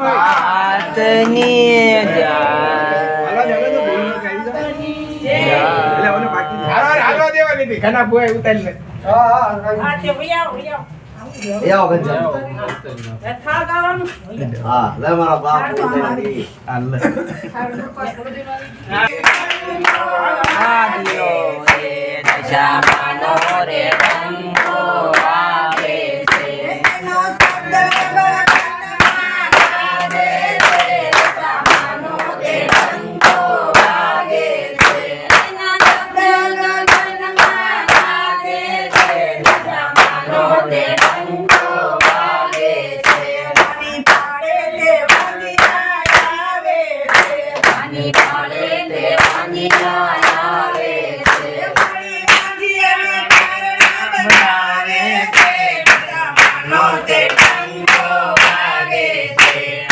વાતની ઘણા ભૂયા ઉતારી લે હા લે મારા બાપ આ દિયો એ દશા ની પાળે દેવાની આવે છે No te tango vaguece,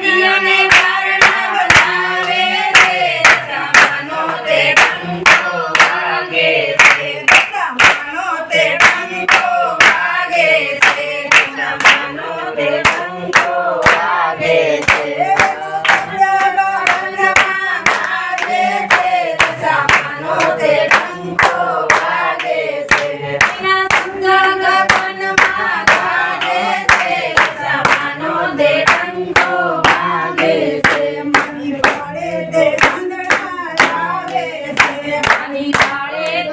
Mariana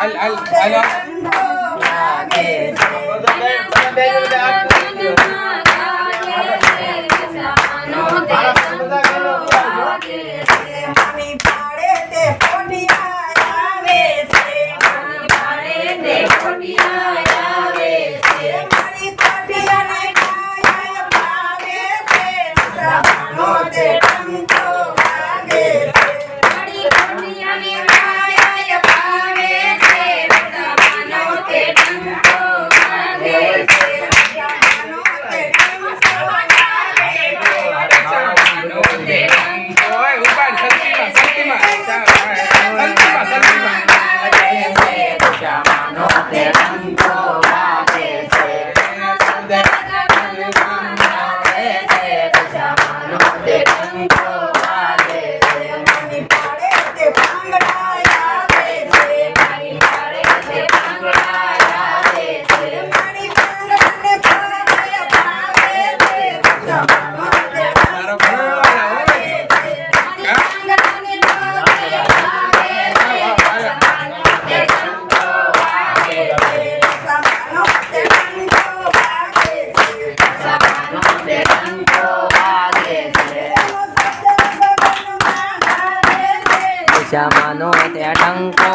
al al al Thank you. જમાનો તે ટંકો